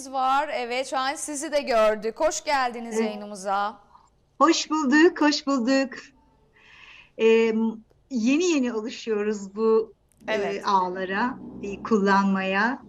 Var. Evet şu an sizi de gördük. Hoş geldiniz Evet. yayınımıza. Hoş bulduk, hoş bulduk. Ee, yeni yeni alışıyoruz bu e, Evet. ağlara, e, kullanmaya.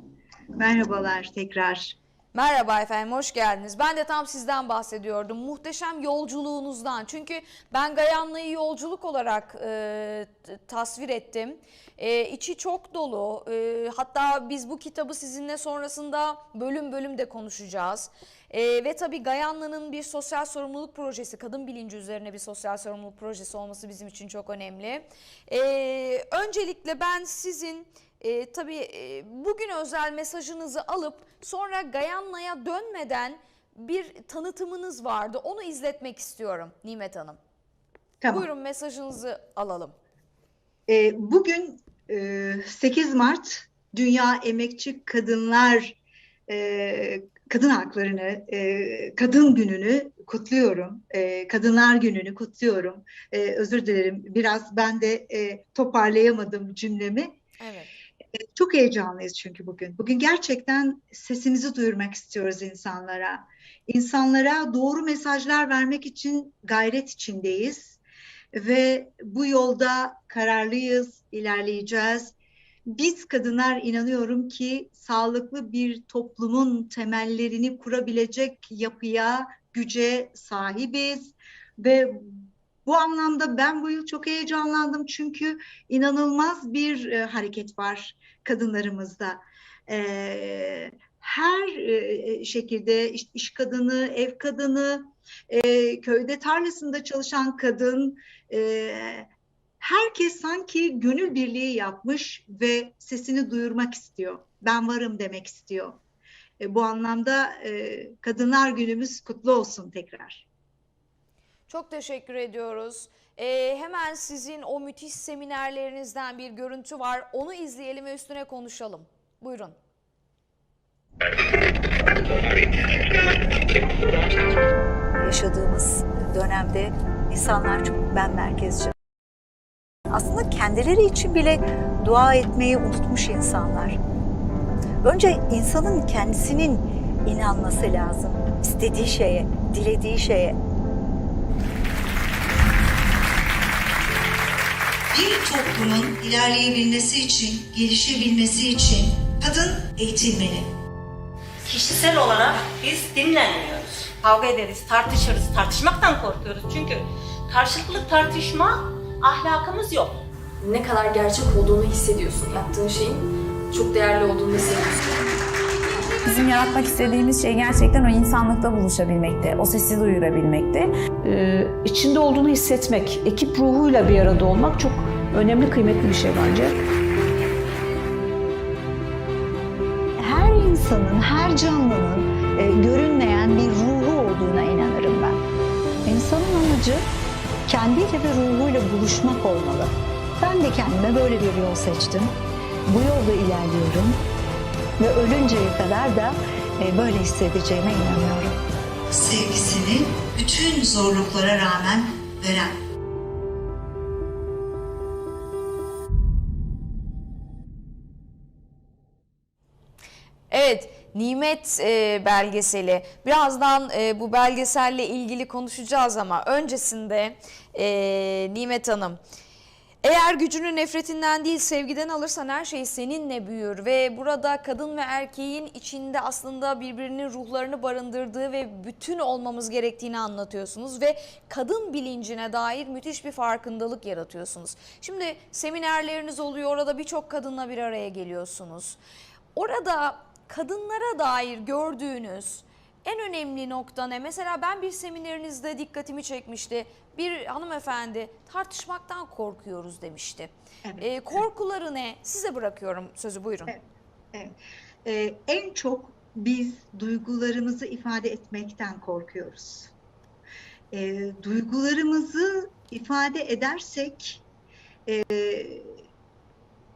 Merhabalar tekrar. Merhaba efendim, hoş geldiniz. Ben de tam sizden bahsediyordum. Muhteşem yolculuğunuzdan. Çünkü ben Gayanlı'yı yolculuk olarak e, tasvir ettim. E, içi çok dolu. E, hatta biz bu kitabı sizinle sonrasında bölüm bölüm de konuşacağız. E, ve tabii Gayanlı'nın bir sosyal sorumluluk projesi, kadın bilinci üzerine bir sosyal sorumluluk projesi olması bizim için çok önemli. E, öncelikle ben sizin e, tabii e, bugün özel mesajınızı alıp sonra Gayanla'ya dönmeden bir tanıtımınız vardı. Onu izletmek istiyorum Nimet Hanım. Tamam. Buyurun mesajınızı alalım. Ee, bugün e, 8 Mart Dünya Emekçi Kadınlar e, Kadın Haklarını, e, Kadın Günü'nü kutluyorum. E, Kadınlar Günü'nü kutluyorum. E, özür dilerim, biraz ben de e, toparlayamadım cümlemi. Evet. Çok heyecanlıyız çünkü bugün. Bugün gerçekten sesimizi duyurmak istiyoruz insanlara. İnsanlara doğru mesajlar vermek için gayret içindeyiz. Ve bu yolda kararlıyız, ilerleyeceğiz. Biz kadınlar inanıyorum ki sağlıklı bir toplumun temellerini kurabilecek yapıya, güce sahibiz. Ve bu anlamda ben bu yıl çok heyecanlandım çünkü inanılmaz bir e, hareket var kadınlarımızda. E, her e, şekilde iş, iş kadını, ev kadını, e, köyde tarlasında çalışan kadın, e, herkes sanki gönül birliği yapmış ve sesini duyurmak istiyor. Ben varım demek istiyor. E, bu anlamda e, Kadınlar Günümüz kutlu olsun tekrar. Çok teşekkür ediyoruz. Ee, hemen sizin o müthiş seminerlerinizden bir görüntü var. Onu izleyelim ve üstüne konuşalım. Buyurun. yaşadığımız dönemde insanlar çok ben merkezci. Aslında kendileri için bile dua etmeyi unutmuş insanlar. Önce insanın kendisinin inanması lazım. istediği şeye, dilediği şeye. Bir toplumun ilerleyebilmesi için, gelişebilmesi için kadın eğitilmeli. Kişisel olarak biz dinlenmiyoruz. Kavga ederiz, tartışırız. Tartışmaktan korkuyoruz çünkü karşılıklı tartışma ahlakımız yok. ne kadar gerçek olduğunu hissediyorsun. Yaptığın şeyin çok değerli olduğunu hissediyorsun. Bizim yaratmak istediğimiz şey gerçekten o insanlıkla buluşabilmekte, o sesi duyurabilmekte. e, içinde olduğunu hissetmek, ekip ruhuyla bir arada olmak çok önemli, kıymetli bir şey bence. Her insanın, her canlının e, görünmeyen bir ruhu olduğuna inanırım ben. İnsanın amacı kendiyle ve ruhuyla buluşmak olmalı. Ben de kendime böyle bir yol seçtim. Bu yolda ilerliyorum ve ölünceye kadar da e, böyle hissedeceğime inanıyorum. Sevgisini bütün zorluklara rağmen veren. Evet, Nimet e, belgeseli. Birazdan e, bu belgeselle ilgili konuşacağız ama öncesinde e, Nimet Hanım, eğer gücünü nefretinden değil sevgiden alırsan her şey seninle büyür ve burada kadın ve erkeğin içinde aslında birbirinin ruhlarını barındırdığı ve bütün olmamız gerektiğini anlatıyorsunuz ve kadın bilincine dair müthiş bir farkındalık yaratıyorsunuz. Şimdi seminerleriniz oluyor orada birçok kadınla bir araya geliyorsunuz. Orada kadınlara dair gördüğünüz en önemli nokta ne? Mesela ben bir seminerinizde dikkatimi çekmişti. Bir hanımefendi tartışmaktan korkuyoruz demişti. Evet. Ee, korkuları ne? Size bırakıyorum sözü buyurun. Evet. Evet. Ee, en çok biz duygularımızı ifade etmekten korkuyoruz. Ee, duygularımızı ifade edersek e,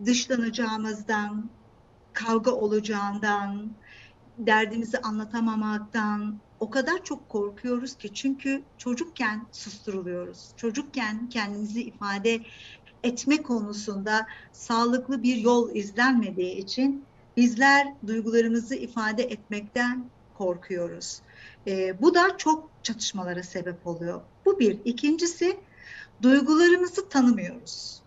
dışlanacağımızdan, kavga olacağından, derdimizi anlatamamaktan o kadar çok korkuyoruz ki çünkü çocukken susturuluyoruz. Çocukken kendimizi ifade etme konusunda sağlıklı bir yol izlenmediği için bizler duygularımızı ifade etmekten korkuyoruz. Ee, bu da çok çatışmalara sebep oluyor. Bu bir. İkincisi duygularımızı tanımıyoruz.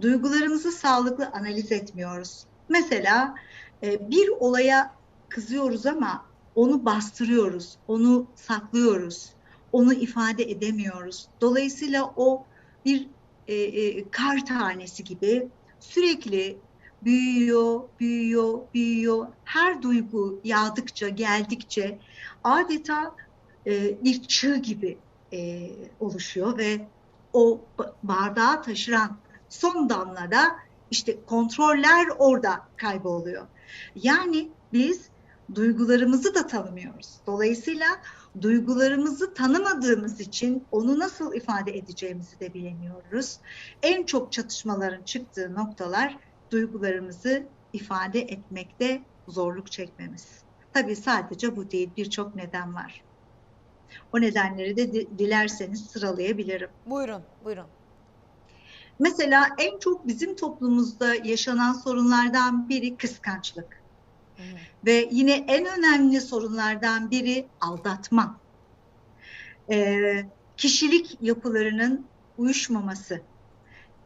Duygularımızı sağlıklı analiz etmiyoruz. Mesela e, bir olaya kızıyoruz ama onu bastırıyoruz, onu saklıyoruz, onu ifade edemiyoruz. Dolayısıyla o bir e, e, kar tanesi gibi sürekli büyüyor, büyüyor, büyüyor. Her duygu yağdıkça, geldikçe adeta e, bir çığ gibi e, oluşuyor ve o ba- bardağı taşıran son damlada işte kontroller orada kayboluyor. Yani biz duygularımızı da tanımıyoruz. Dolayısıyla duygularımızı tanımadığımız için onu nasıl ifade edeceğimizi de bilemiyoruz. En çok çatışmaların çıktığı noktalar duygularımızı ifade etmekte zorluk çekmemiz. Tabii sadece bu değil, birçok neden var. O nedenleri de di- dilerseniz sıralayabilirim. Buyurun, buyurun. Mesela en çok bizim toplumumuzda yaşanan sorunlardan biri kıskançlık. Hı. Ve yine en önemli sorunlardan biri aldatma. Ee, kişilik yapılarının uyuşmaması,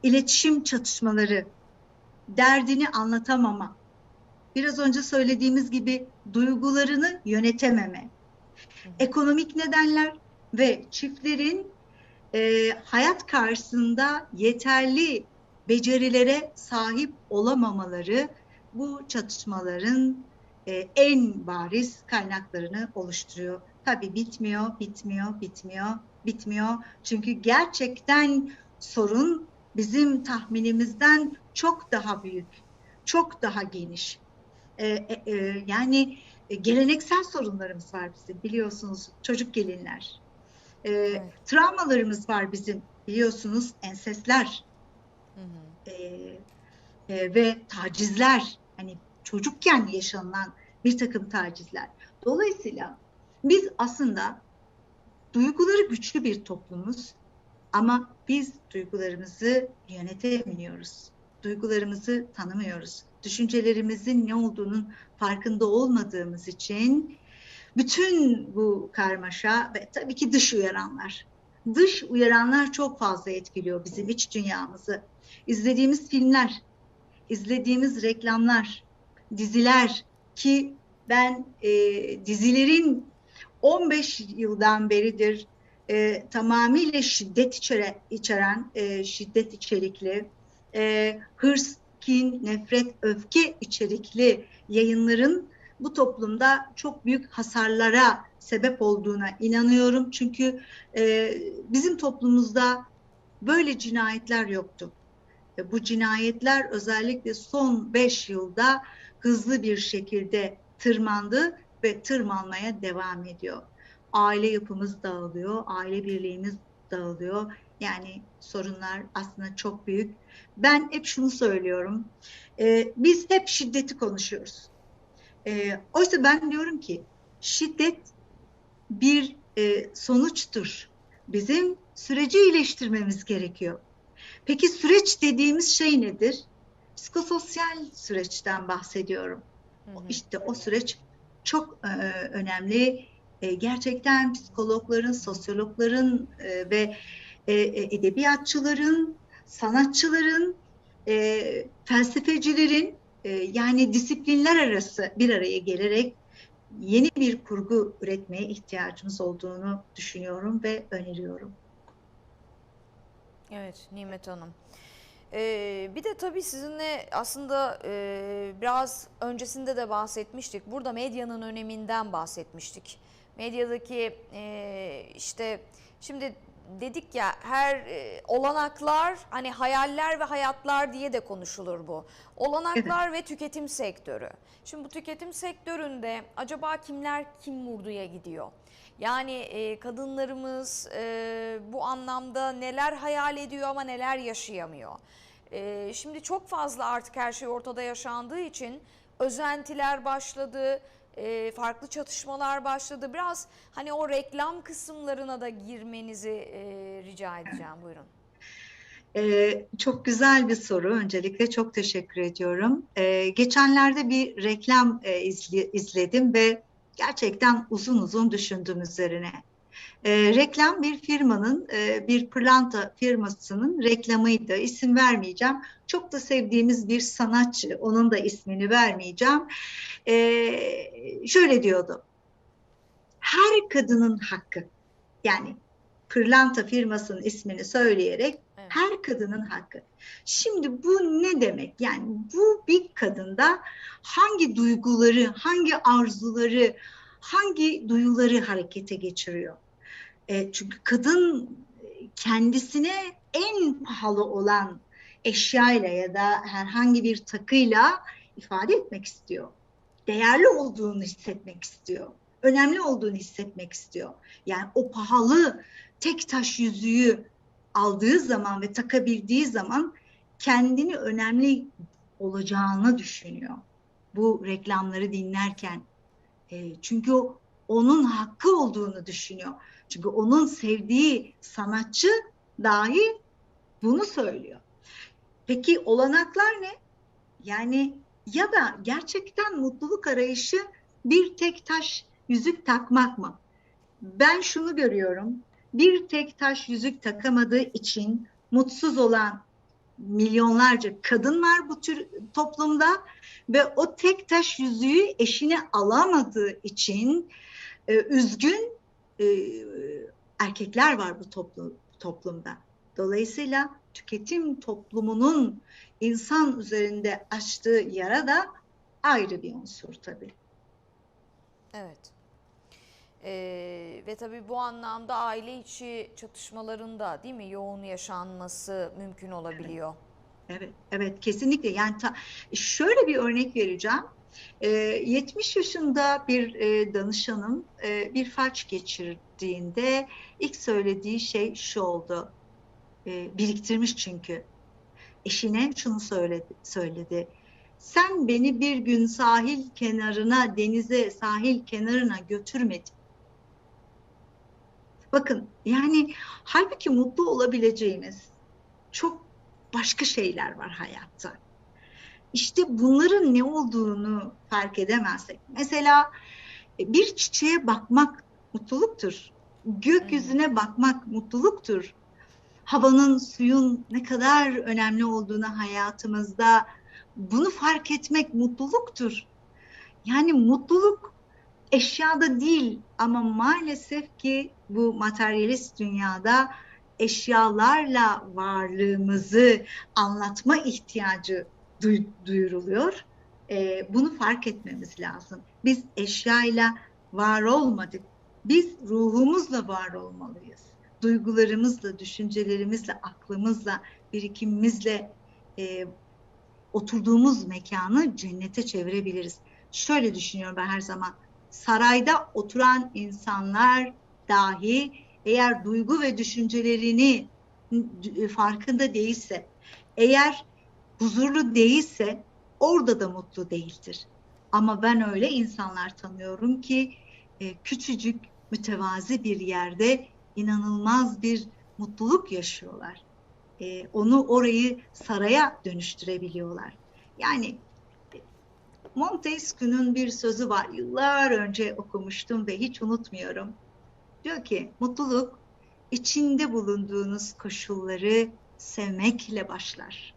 iletişim çatışmaları, derdini anlatamama, biraz önce söylediğimiz gibi duygularını yönetememe, ekonomik nedenler ve çiftlerin e, hayat karşısında yeterli becerilere sahip olamamaları bu çatışmaların e, en bariz kaynaklarını oluşturuyor. Tabii bitmiyor, bitmiyor, bitmiyor, bitmiyor. Çünkü gerçekten sorun bizim tahminimizden çok daha büyük, çok daha geniş. E, e, e, yani e, geleneksel sorunlarımız var bizim biliyorsunuz çocuk gelinler. E, Evet. Travmalarımız var bizim biliyorsunuz ensesler Hı hı. e, e, ve tacizler hani çocukken yaşanılan bir takım tacizler. Dolayısıyla biz aslında duyguları güçlü bir toplumuz ama biz duygularımızı yönetemiyoruz. Duygularımızı tanımıyoruz. Düşüncelerimizin ne olduğunun farkında olmadığımız için bütün bu karmaşa ve tabii ki dış uyaranlar. Dış uyaranlar çok fazla etkiliyor bizim iç dünyamızı. İzlediğimiz filmler, izlediğimiz reklamlar, diziler ki ben e, dizilerin 15 yıldan beridir e, tamamıyla şiddet içere, içeren, e, şiddet içerikli, e, hırs, kin, nefret, öfke içerikli yayınların bu toplumda çok büyük hasarlara sebep olduğuna inanıyorum. Çünkü e, bizim toplumumuzda böyle cinayetler yoktu. Bu cinayetler özellikle son 5 yılda hızlı bir şekilde tırmandı ve tırmanmaya devam ediyor. Aile yapımız dağılıyor, aile birliğimiz dağılıyor. Yani sorunlar aslında çok büyük. Ben hep şunu söylüyorum. Ee, biz hep şiddeti konuşuyoruz. Ee, oysa ben diyorum ki şiddet bir e, sonuçtur. Bizim süreci iyileştirmemiz gerekiyor. Peki süreç dediğimiz şey nedir? Psikososyal süreçten bahsediyorum. Hı hı. İşte o süreç çok e, önemli. E, gerçekten psikologların, sosyologların e, ve e, e, edebiyatçıların, sanatçıların, e, felsefecilerin e, yani disiplinler arası bir araya gelerek yeni bir kurgu üretmeye ihtiyacımız olduğunu düşünüyorum ve öneriyorum. Evet Nimet Hanım. Ee, bir de tabii sizinle aslında e, biraz öncesinde de bahsetmiştik. Burada medyanın öneminden bahsetmiştik. Medyadaki e, işte şimdi dedik ya her e, olanaklar hani hayaller ve hayatlar diye de konuşulur bu. Olanaklar ve tüketim sektörü. Şimdi bu tüketim sektöründe acaba kimler kim vurduya gidiyor? Yani e, kadınlarımız e, bu anlamda neler hayal ediyor ama neler yaşayamıyor. E, şimdi çok fazla artık her şey ortada yaşandığı için özentiler başladı, e, farklı çatışmalar başladı. Biraz hani o reklam kısımlarına da girmenizi e, rica edeceğim. Buyurun. Ee, çok güzel bir soru. Öncelikle çok teşekkür ediyorum. Ee, geçenlerde bir reklam e, izli- izledim ve gerçekten uzun uzun düşündüm üzerine. Ee, reklam bir firmanın, e, bir pırlanta firmasının reklamıydı. İsim vermeyeceğim. Çok da sevdiğimiz bir sanatçı. Onun da ismini vermeyeceğim. Ee, şöyle diyordu. Her kadının hakkı. Yani pırlanta firmasının ismini söyleyerek. Her kadının hakkı. Şimdi bu ne demek? Yani bu bir kadında hangi duyguları, hangi arzuları, hangi duyuları harekete geçiriyor? E, çünkü kadın kendisine en pahalı olan eşyayla ya da herhangi bir takıyla ifade etmek istiyor. Değerli olduğunu hissetmek istiyor. Önemli olduğunu hissetmek istiyor. Yani o pahalı tek taş yüzüğü aldığı zaman ve takabildiği zaman kendini önemli olacağını düşünüyor. Bu reklamları dinlerken. E, çünkü o onun hakkı olduğunu düşünüyor. Çünkü onun sevdiği sanatçı dahi bunu söylüyor. Peki olanaklar ne? Yani ya da gerçekten mutluluk arayışı bir tek taş yüzük takmak mı? Ben şunu görüyorum. Bir tek taş yüzük takamadığı için mutsuz olan milyonlarca kadın var bu tür toplumda ve o tek taş yüzüğü eşine alamadığı için e, üzgün e, erkekler var bu toplum, toplumda. Dolayısıyla tüketim toplumunun insan üzerinde açtığı yara da ayrı bir unsur tabii. Evet. Ee, ve tabii bu anlamda aile içi çatışmalarında değil mi yoğun yaşanması mümkün olabiliyor. Evet, evet kesinlikle. Yani ta- şöyle bir örnek vereceğim. Ee, 70 yaşında bir e, danışanım e, bir felç geçirdiğinde ilk söylediği şey şu oldu. E, biriktirmiş çünkü. Eşine şunu söyledi, söyledi. Sen beni bir gün sahil kenarına, denize, sahil kenarına götürmedin. Bakın yani halbuki mutlu olabileceğimiz çok başka şeyler var hayatta. İşte bunların ne olduğunu fark edemezsek. Mesela e, bir çiçeğe bakmak mutluluktur. Gökyüzüne bakmak mutluluktur. Havanın, suyun ne kadar önemli olduğunu hayatımızda bunu fark etmek mutluluktur. Yani mutluluk eşyada değil ama maalesef ki bu materyalist dünyada eşyalarla varlığımızı anlatma ihtiyacı duy- duyuruluyor. Ee, bunu fark etmemiz lazım. Biz eşyayla var olmadık. Biz ruhumuzla var olmalıyız. Duygularımızla, düşüncelerimizle, aklımızla, birikimimizle e, oturduğumuz mekanı cennete çevirebiliriz. Şöyle düşünüyorum ben her zaman. Sarayda oturan insanlar dahi eğer duygu ve düşüncelerini e, farkında değilse, eğer huzurlu değilse orada da mutlu değildir. Ama ben öyle insanlar tanıyorum ki e, küçücük mütevazi bir yerde inanılmaz bir mutluluk yaşıyorlar. E, onu orayı saraya dönüştürebiliyorlar. Yani Montesquieu'nun bir sözü var. Yıllar önce okumuştum ve hiç unutmuyorum. Diyor ki mutluluk içinde bulunduğunuz koşulları sevmekle başlar.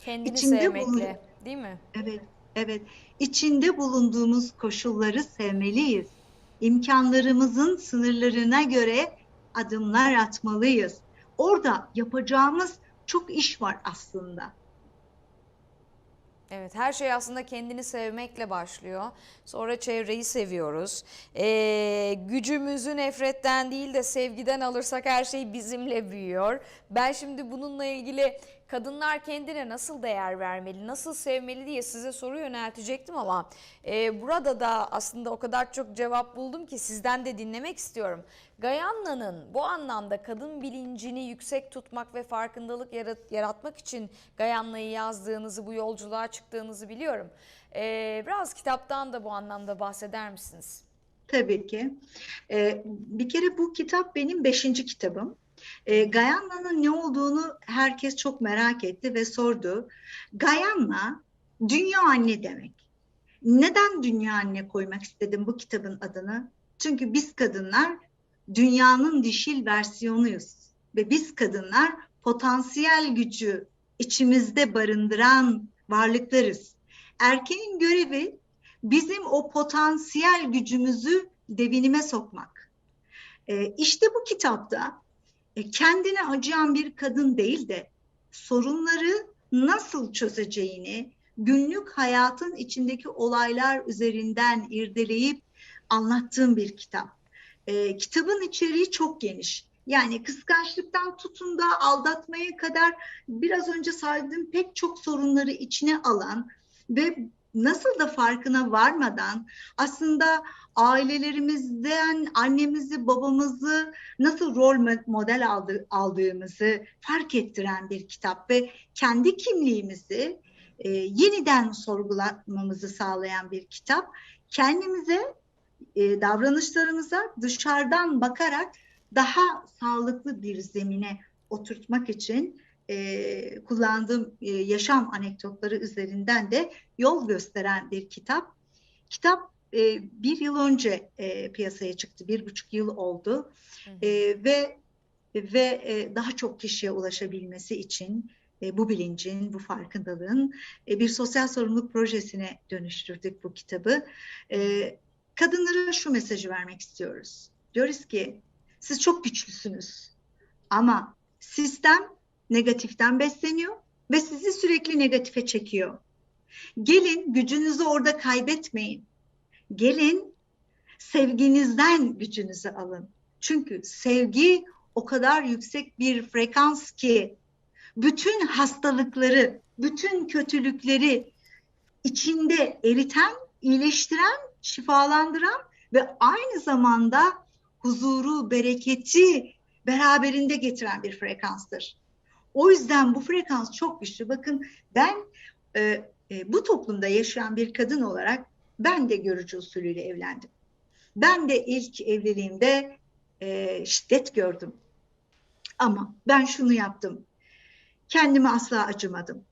Kendini İçinde sevmekle bulun- değil mi? Evet, evet. İçinde bulunduğumuz koşulları sevmeliyiz. İmkanlarımızın sınırlarına göre adımlar atmalıyız. Orada yapacağımız çok iş var aslında. Evet, her şey aslında kendini sevmekle başlıyor. Sonra çevreyi seviyoruz. Ee, gücümüzü nefretten değil de sevgiden alırsak her şey bizimle büyüyor. Ben şimdi bununla ilgili kadınlar kendine nasıl değer vermeli, nasıl sevmeli diye size soru yöneltecektim ama e, burada da aslında o kadar çok cevap buldum ki sizden de dinlemek istiyorum. Gayanna'nın bu anlamda kadın bilincini yüksek tutmak ve farkındalık yarat- yaratmak için Gayanna'yı yazdığınızı, bu yolculuğa çıktığınızı biliyorum. Ee, biraz kitaptan da bu anlamda bahseder misiniz? Tabii ki. Ee, bir kere bu kitap benim beşinci kitabım. E, Gayanna'nın ne olduğunu herkes çok merak etti ve sordu. Gayanna dünya anne demek. Neden dünya anne koymak istedim bu kitabın adını? Çünkü biz kadınlar dünyanın dişil versiyonuyuz ve biz kadınlar potansiyel gücü içimizde barındıran varlıklarız. Erkeğin görevi bizim o potansiyel gücümüzü devinime sokmak. Ee, işte bu kitapta e, kendine acıyan bir kadın değil de sorunları nasıl çözeceğini günlük hayatın içindeki olaylar üzerinden irdeleyip anlattığım bir kitap. Ee, kitabın içeriği çok geniş. Yani kıskançlıktan tutun da aldatmaya kadar biraz önce saydığım pek çok sorunları içine alan ve nasıl da farkına varmadan aslında ailelerimizden annemizi babamızı nasıl rol mo- model aldı, aldığımızı fark ettiren bir kitap ve kendi kimliğimizi e, yeniden sorgulamamızı sağlayan bir kitap. Kendimize e, davranışlarımıza dışarıdan bakarak daha sağlıklı bir zemine oturtmak için e, kullandığım e, yaşam anekdotları üzerinden de yol gösteren bir kitap. Kitap e, bir yıl önce e, piyasaya çıktı, bir buçuk yıl oldu E, ve ve e, daha çok kişiye ulaşabilmesi için e, bu bilincin, bu farkındalığın e, bir sosyal sorumluluk projesine dönüştürdük bu kitabı. E, kadınlara şu mesajı vermek istiyoruz. Diyoruz ki siz çok güçlüsünüz ama sistem negatiften besleniyor ve sizi sürekli negatife çekiyor. Gelin gücünüzü orada kaybetmeyin. Gelin sevginizden gücünüzü alın. Çünkü sevgi o kadar yüksek bir frekans ki bütün hastalıkları, bütün kötülükleri içinde eriten, iyileştiren, şifalandıran ve aynı zamanda huzuru, bereketi beraberinde getiren bir frekanstır. O yüzden bu frekans çok güçlü. Bakın ben e, e, bu toplumda yaşayan bir kadın olarak ben de görücü usulüyle evlendim. Ben de ilk evliliğimde e, şiddet gördüm. Ama ben şunu yaptım. Kendime asla acımadım.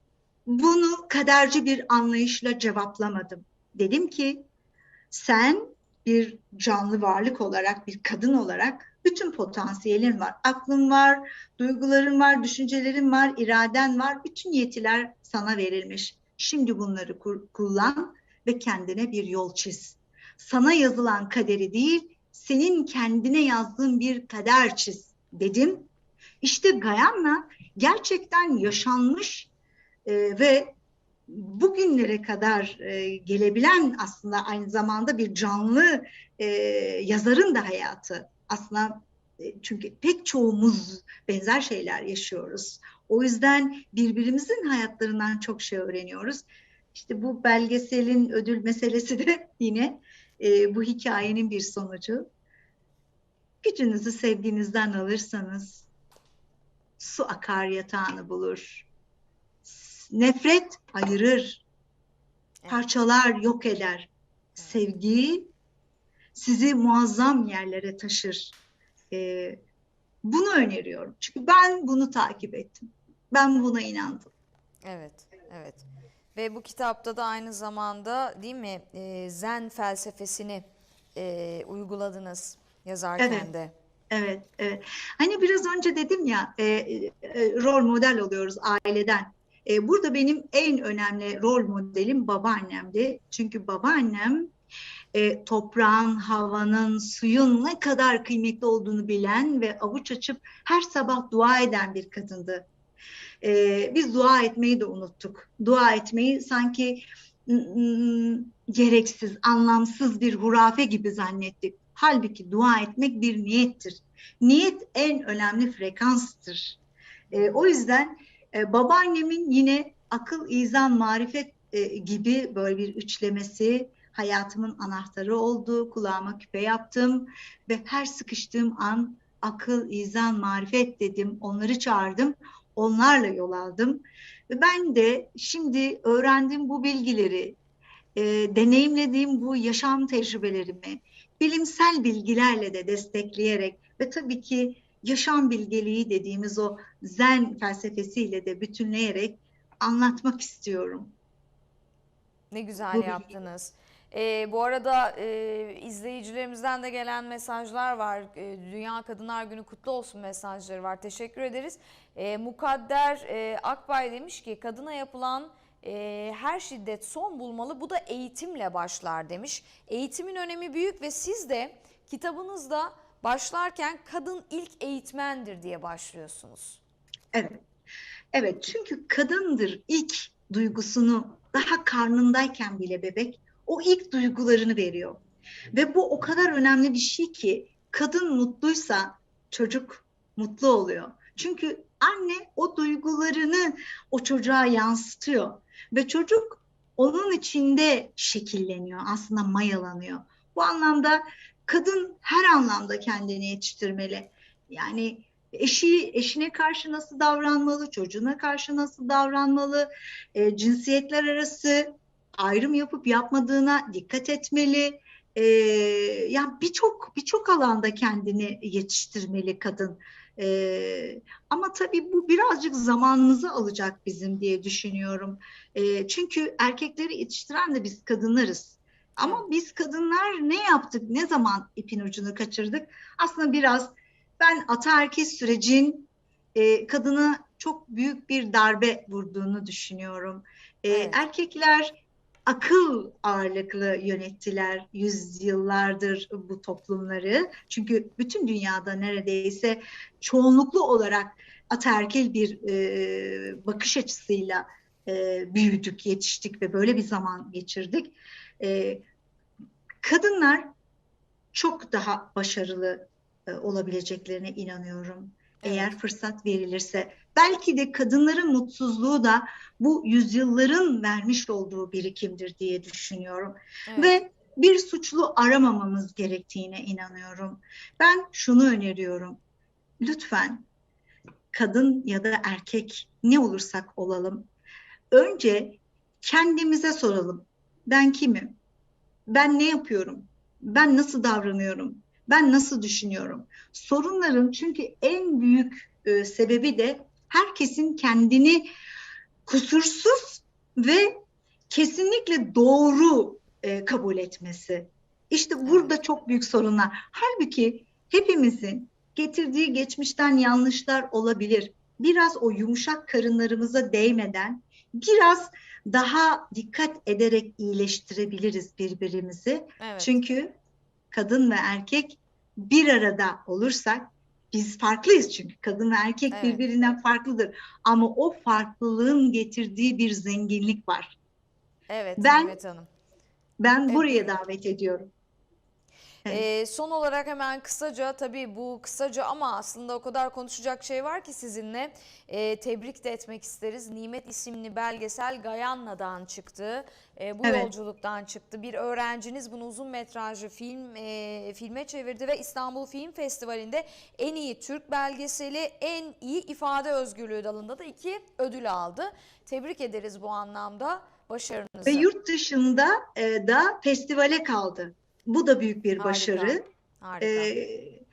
Bunu kaderci bir anlayışla cevaplamadım. Dedim ki sen bir canlı varlık olarak, bir kadın olarak bütün potansiyelin var. Aklın var, duyguların var, düşüncelerin var, iraden var. Bütün yetiler sana verilmiş. Şimdi bunları kullan ve kendine bir yol çiz. Sana yazılan kaderi değil, senin kendine yazdığın bir kader çiz dedim. İşte Gayan'la gerçekten yaşanmış e, ve bugünlere kadar e, gelebilen aslında aynı zamanda bir canlı e, yazarın da hayatı. Aslında e, çünkü pek çoğumuz benzer şeyler yaşıyoruz. O yüzden birbirimizin hayatlarından çok şey öğreniyoruz. İşte bu belgeselin ödül meselesi de yine e, bu hikayenin bir sonucu. Gücünüzü sevdiğinizden alırsanız su akar yatağını bulur. Nefret ayırır, parçalar yok eder. Sevgi sizi muazzam yerlere taşır. Ee, bunu öneriyorum. Çünkü ben bunu takip ettim. Ben buna inandım. Evet, evet. Ve bu kitapta da aynı zamanda değil mi e, Zen felsefesini e, uyguladınız yazarken Evet. de. Evet, evet. Hani biraz önce dedim ya, e, e, rol model oluyoruz aileden. E, burada benim en önemli rol modelim babaannemdi. Çünkü babaannem e, toprağın, havanın, suyun ne kadar kıymetli olduğunu bilen ve avuç açıp her sabah dua eden bir kadındı. E, biz dua etmeyi de unuttuk. Dua etmeyi sanki mm, gereksiz, anlamsız bir hurafe gibi zannettik. Halbuki dua etmek bir niyettir. Niyet en önemli frekanstır. E, o yüzden e, babaannemin yine akıl, izan, marifet e, gibi böyle bir üçlemesi hayatımın anahtarı oldu. Kulağıma küpe yaptım ve her sıkıştığım an akıl, izan, marifet dedim. Onları çağırdım. Onlarla yol aldım. Ve ben de şimdi öğrendiğim bu bilgileri, e, deneyimlediğim bu yaşam tecrübelerimi bilimsel bilgilerle de destekleyerek ve tabii ki yaşam bilgeliği dediğimiz o zen felsefesiyle de bütünleyerek anlatmak istiyorum. Ne güzel Bu yaptınız. Ee, bu arada e, izleyicilerimizden de gelen mesajlar var. E, Dünya Kadınlar Günü kutlu olsun mesajları var. Teşekkür ederiz. E, Mukadder e, Akbay demiş ki kadına yapılan e, her şiddet son bulmalı. Bu da eğitimle başlar demiş. Eğitimin önemi büyük ve siz de kitabınızda başlarken kadın ilk eğitmendir diye başlıyorsunuz. Evet. Evet çünkü kadındır ilk duygusunu daha karnındayken bile bebek o ilk duygularını veriyor. Ve bu o kadar önemli bir şey ki kadın mutluysa çocuk mutlu oluyor. Çünkü anne o duygularını o çocuğa yansıtıyor ve çocuk onun içinde şekilleniyor, aslında mayalanıyor. Bu anlamda kadın her anlamda kendini yetiştirmeli. Yani eşi eşine karşı nasıl davranmalı, çocuğuna karşı nasıl davranmalı, e, cinsiyetler arası ayrım yapıp yapmadığına dikkat etmeli. E, yani birçok birçok alanda kendini yetiştirmeli kadın. E, ama tabii bu birazcık zamanımızı alacak bizim diye düşünüyorum. E, çünkü erkekleri yetiştiren de biz kadınlarız. Ama biz kadınlar ne yaptık, ne zaman ipin ucunu kaçırdık? Aslında biraz ben ataerkil sürecin e, kadına çok büyük bir darbe vurduğunu düşünüyorum. E, Evet. Erkekler akıl ağırlıklı yönettiler yüzyıllardır bu toplumları. Çünkü bütün dünyada neredeyse çoğunluklu olarak ataerkil bir e, bakış açısıyla e, büyüdük, yetiştik ve böyle bir zaman geçirdik. E, kadınlar çok daha başarılı e, olabileceklerine inanıyorum. Eğer fırsat verilirse. Belki de kadınların mutsuzluğu da bu yüzyılların vermiş olduğu birikimdir diye düşünüyorum. Evet. Ve bir suçlu aramamamız gerektiğine inanıyorum. Ben şunu öneriyorum. Lütfen kadın ya da erkek ne olursak olalım. Önce kendimize soralım. Ben kimim? Ben ne yapıyorum? Ben nasıl davranıyorum? Ben nasıl düşünüyorum? Sorunların çünkü en büyük e, sebebi de herkesin kendini kusursuz ve kesinlikle doğru e, kabul etmesi. İşte burada çok büyük sorunlar. Halbuki hepimizin getirdiği geçmişten yanlışlar olabilir. Biraz o yumuşak karınlarımıza değmeden biraz daha dikkat ederek iyileştirebiliriz birbirimizi. Evet. Çünkü kadın ve erkek bir arada olursak biz farklıyız çünkü kadın ve erkek Evet. birbirinden farklıdır. Ama o farklılığın getirdiği bir zenginlik var. Evet Ben- Nimet Hanım. Ben Evet, buraya davet ediyorum. Ee, son olarak hemen kısaca tabii bu kısaca ama aslında o kadar konuşacak şey var ki sizinle Ee, tebrik de etmek isteriz. Nimet isimli belgesel Gayanna'dan çıktı. Ee, bu Evet. yolculuktan çıktı. Bir öğrenciniz bunu uzun metrajlı film e, filme çevirdi ve İstanbul Film Festivali'nde en iyi Türk belgeseli, en iyi ifade özgürlüğü dalında da iki ödül aldı. Tebrik ederiz bu anlamda başarınızı. Ve yurt dışında e, da festivale kaldı. Bu da büyük bir başarı. Harika. Ee,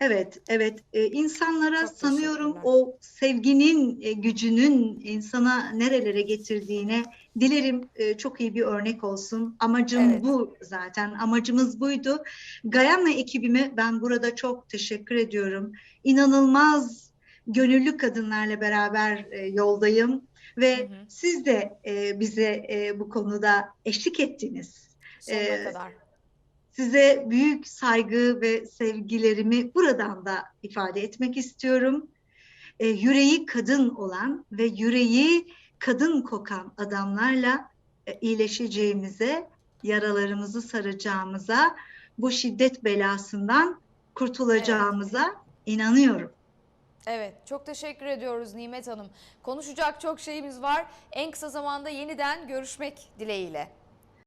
evet, evet. Ee, insanlara Çok sanıyorum o sevginin e, gücünün insana nerelere getirdiğine dilerim e, çok iyi bir örnek olsun. Amacım Evet. bu zaten. Amacımız buydu. Gayana ekibime ben burada çok teşekkür ediyorum. İnanılmaz gönüllü kadınlarla beraber e, yoldayım ve Hı hı. siz de e, bize e, bu konuda eşlik ettiniz. Sonuna e, kadar. Size büyük saygı ve sevgilerimi buradan da ifade etmek istiyorum. E, yüreği kadın olan ve yüreği kadın kokan adamlarla e, iyileşeceğimize, yaralarımızı saracağımıza, bu şiddet belasından kurtulacağımıza inanıyorum. Evet, çok teşekkür ediyoruz Nimet Hanım. Konuşacak çok şeyimiz var. En kısa zamanda yeniden görüşmek dileğiyle.